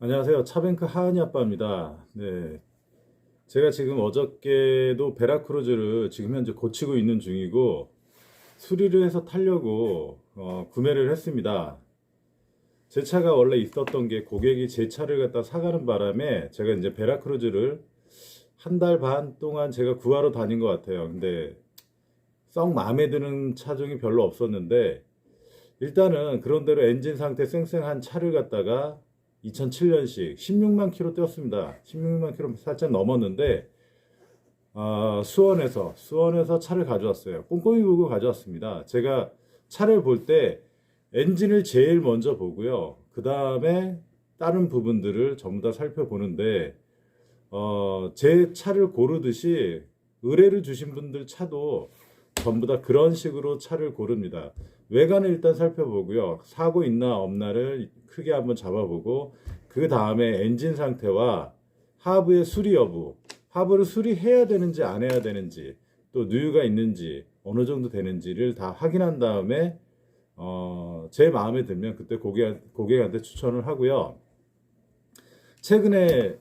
안녕하세요. 차뱅크 하은이 아빠입니다. 네. 제가 지금 어저께도 베라크루즈를 지금 현재 고치고 있는 중이고 수리를 해서 타려고 어, 구매를 했습니다. 제 차가 원래 있었던 게 고객이 제 차를 갖다 사가는 바람에 제가 이제 베라크루즈를 한 달 반 동안 제가 구하러 다닌 것 같아요. 근데 썩 마음에 드는 차종이 별로 없었는데 일단은 그런대로 엔진 상태 쌩쌩한 차를 갖다가 2007년식 16만 킬로 뛰었습니다. 16만 킬로 살짝 넘었는데 아, 수원에서 수원에서 차를 가져왔어요. 꼼꼼히 보고 가져왔습니다. 제가 차를 볼 때 엔진을 제일 먼저 보고요. 그 다음에 다른 부분들을 전부 다 살펴보는데 어, 제 차를 고르듯이 의뢰를 주신 분들 차도 전부 다 그런 식으로 차를 고릅니다. 외관을 일단 살펴보고요. 사고 있나 없나를 크게 한번 잡아보고 그 다음에 엔진 상태와 하부의 수리 여부, 하부를 수리해야 되는지 안 해야 되는지 또 누유가 있는지 어느 정도 되는지를 다 확인한 다음에 어, 제 마음에 들면 그때 고객, 고객한테 추천을 하고요. 최근에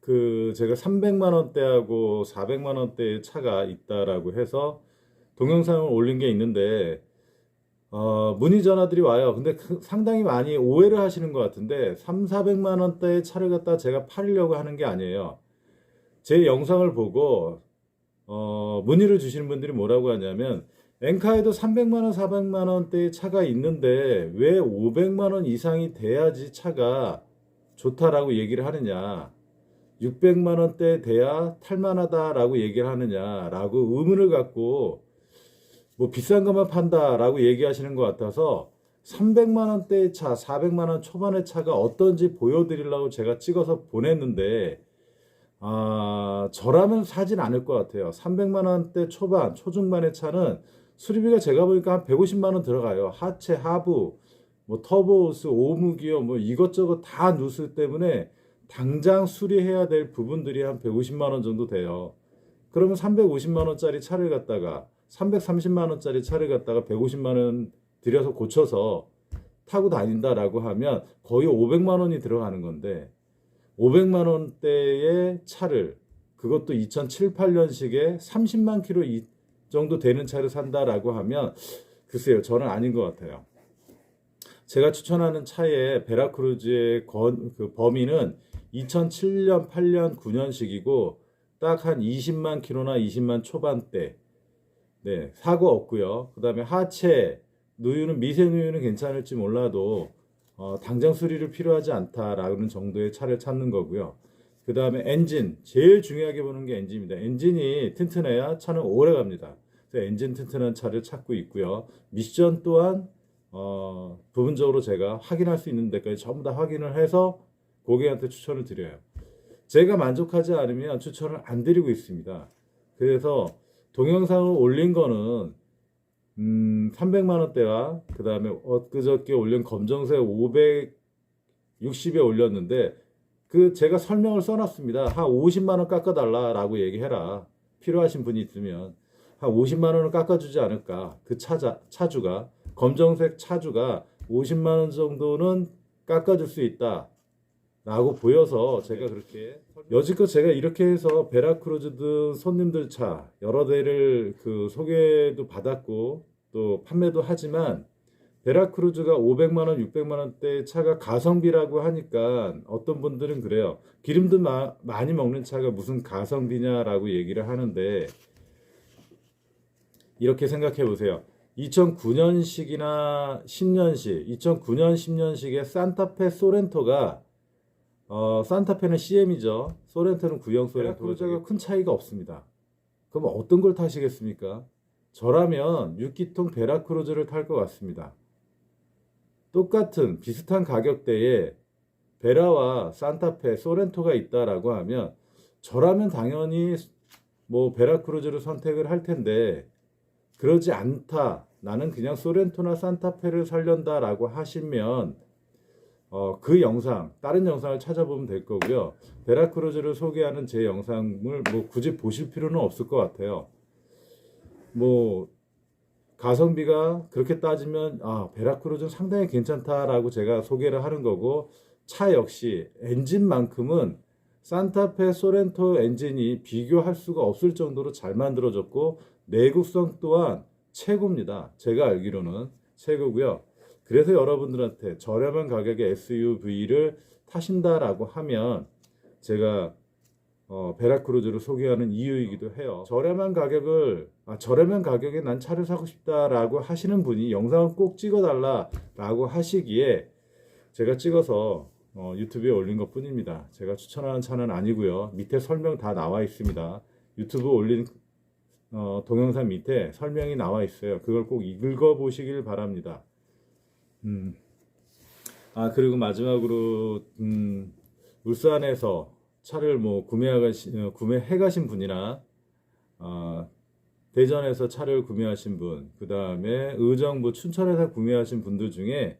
그 제가 300만 원대하고 400만 원대의 차가 있다라고 해서 동영상을 올린 게 있는데 어, 문의 전화들이 와요. 근데 그- 상당히 많이 오해를 하시는 것 같은데 3, 400만 원대의 차를 갖다 제가 팔려고 하는 게 아니에요. 제 영상을 보고 어, 문의를 주시는 분들이 뭐라고 하냐면 엔카에도 300만 원, 400만 원대의 차가 있는데 왜 500만 원 이상이 돼야지 차가 좋다라고 얘기를 하느냐. 600만 원대 돼야 탈만하다라고 얘기를 하느냐라고 의문을 갖고 뭐 비싼 것만 판다라고 얘기하시는 것 같아서 300만 원대의 차, 400만 원 초반의 차가 어떤지 보여드리려고 제가 찍어서 보냈는데 아, 저라면 사진 않을 것 같아요. 300만 원대 초반, 초중반의 차는 수리비가 제가 보니까 한 150만 원 들어가요. 하체, 하부, 뭐 터보호스, 오무기어, 뭐 이것저것 다 누수 때문에 당장 수리해야 될 부분들이 한 150만 원 정도 돼요. 그러면 350만 원짜리 차를 갖다가 330만 원짜리 차를 갖다가 150만 원 들여서 고쳐서 타고 다닌다라고 하면 거의 500만 원이 들어가는 건데 500만 원대의 차를 그것도 2007, 8년식에 30만 킬로 이 정도 되는 차를 산다라고 하면 글쎄요 저는 아닌 것 같아요. 제가 추천하는 차의 베라크루즈의 건, 그 범위는 2007년, 8년, 9년식이고 딱 한 20만 킬로나 20만 초반대. 네, 사고 없고요. 그 다음에 하체 누유는 미세 누유는 괜찮을지 몰라도 어, 당장 수리를 필요하지 않다라는 정도의 차를 찾는 거고요. 그 다음에 엔진 제일 중요하게 보는 게 엔진입니다. 엔진이 튼튼해야 차는 오래 갑니다. 엔진 튼튼한 차를 찾고 있고요. 미션 또한 어, 부분적으로 제가 확인할 수 있는 데까지 전부 다 확인을 해서 고객한테 추천을 드려요. 제가 만족하지 않으면 추천을 안 드리고 있습니다. 그래서 동영상을 올린 거는 음, 300만 원대와 그 다음에 엊그저께 올린 검정색 560에 올렸는데 그 제가 설명을 써놨습니다. 한 50만 원 깎아달라라고 얘기해라. 필요하신 분이 있으면 한 50만 원을 깎아주지 않을까. 그 차자 차주가 검정색 차주가 50만 원 정도는 깎아줄 수 있다. 라고 보여서 제가 그렇게 여지껏 제가 이렇게 해서 베라크루즈든 손님들 차 여러 대를 그 소개도 받았고 또 판매도 하지만 베라크루즈가 500만 원, 600만 원대 차가 가성비라고 하니까 어떤 분들은 그래요. 기름도 마- 많이 먹는 차가 무슨 가성비냐라고 얘기를 하는데 이렇게 생각해 보세요. 2009년식이나 10년식, 2009년, 10년식의 산타페 소렌토가 어, 산타페는 CM이죠. 소렌토는 구형 소렌토가 큰 차이가 없습니다. 그럼 어떤 걸 타시겠습니까? 저라면 6기통 베라크루즈를 탈 것 같습니다. 똑같은 비슷한 가격대에 베라와 산타페, 소렌토가 있다라고 하면 저라면 당연히 뭐 베라크루즈를 선택을 할 텐데 그러지 않다. 나는 그냥 소렌토나 산타페를 살련다라고 하시면 어, 그 영상, 다른 영상을 찾아보면 될 거고요. 베라크루즈를 소개하는 제 영상을 뭐 굳이 보실 필요는 없을 것 같아요. 뭐 가성비가 그렇게 따지면 아 베라크루즈는 상당히 괜찮다라고 제가 소개를 하는 거고 차 역시 엔진만큼은 산타페 소렌토 엔진이 비교할 수가 없을 정도로 잘 만들어졌고 내구성 또한 최고입니다. 제가 알기로는 최고고요. 그래서 여러분들한테 저렴한 가격의 SUV를 타신다라고 하면 제가 어, 베라크루즈를 소개하는 이유이기도 해요. 저렴한 가격을 아, 저렴한 가격에 난 차를 사고 싶다라고 하시는 분이 영상을 꼭 찍어달라라고 하시기에 제가 찍어서 어, 유튜브에 올린 것 뿐입니다. 제가 추천하는 차는 아니고요. 밑에 설명 다 나와 있습니다. 유튜브 올린 어, 동영상 밑에 설명이 나와 있어요. 그걸 꼭 읽어 보시길 바랍니다. 음. 아 그리고 마지막으로 음, 울산에서 차를 뭐 구매하신 어, 구매해 가신 분이나 어, 대전에서 차를 구매하신 분, 그 다음에 의정부 춘천에서 구매하신 분들 중에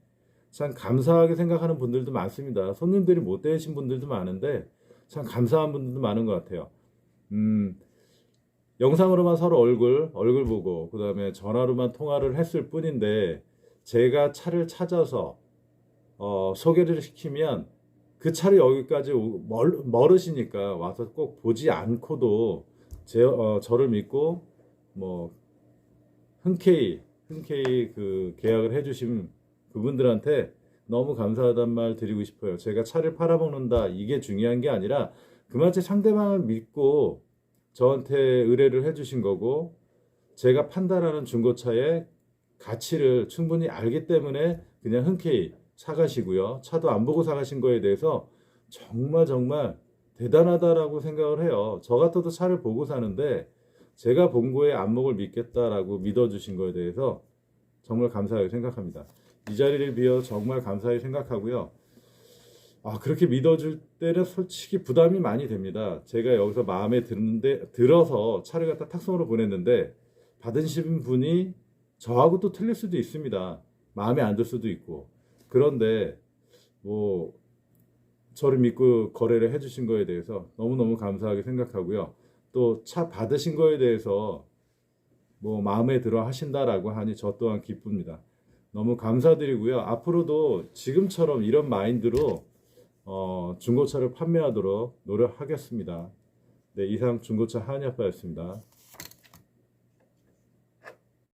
참 감사하게 생각하는 분들도 많습니다. 손님들이 못 되신 분들도 많은데 참 감사한 분들도 많은 것 같아요. 음, 영상으로만 서로 얼굴, 얼굴 보고, 그 다음에 전화로만 통화를 했을 뿐인데, 제가 차를 찾아서, 어, 소개를 시키면, 그 차를 여기까지 오- 멀, 멀으시니까 와서 꼭 보지 않고도, 제, 어, 저를 믿고, 뭐, 흔쾌히, 흔쾌히 그 계약을 해주신 그분들한테 너무 감사하단 말 드리고 싶어요. 제가 차를 팔아먹는다, 이게 중요한 게 아니라, 그마치 상대방을 믿고, 저한테 의뢰를 해주신 거고 제가 판단하는 중고차의 가치를 충분히 알기 때문에 그냥 흔쾌히 사가시고요. 차도 안 보고 사가신 거에 대해서 정말 정말 대단하다라고 생각을 해요. 저 같아도 차를 보고 사는데 제가 본 거에 안목을 믿겠다라고 믿어주신 거에 대해서 정말 감사하게 생각합니다. 이 자리를 비워 정말 감사히 생각하고요. 아, 그렇게 믿어줄 때는 솔직히 부담이 많이 됩니다. 제가 여기서 마음에 드는데, 들어서 차를 갖다 탁송으로 보냈는데, 받으신 분이 저하고 또 틀릴 수도 있습니다. 마음에 안 들 수도 있고. 그런데, 뭐, 저를 믿고 거래를 해주신 거에 대해서 너무너무 감사하게 생각하고요. 또 차 받으신 거에 대해서 뭐 마음에 들어 하신다라고 하니 저 또한 기쁩니다. 너무 감사드리고요. 앞으로도 지금처럼 이런 마인드로 어, 중고차를 판매하도록 노력하겠습니다. 네, 이상 중고차 한이 아빠였습니다.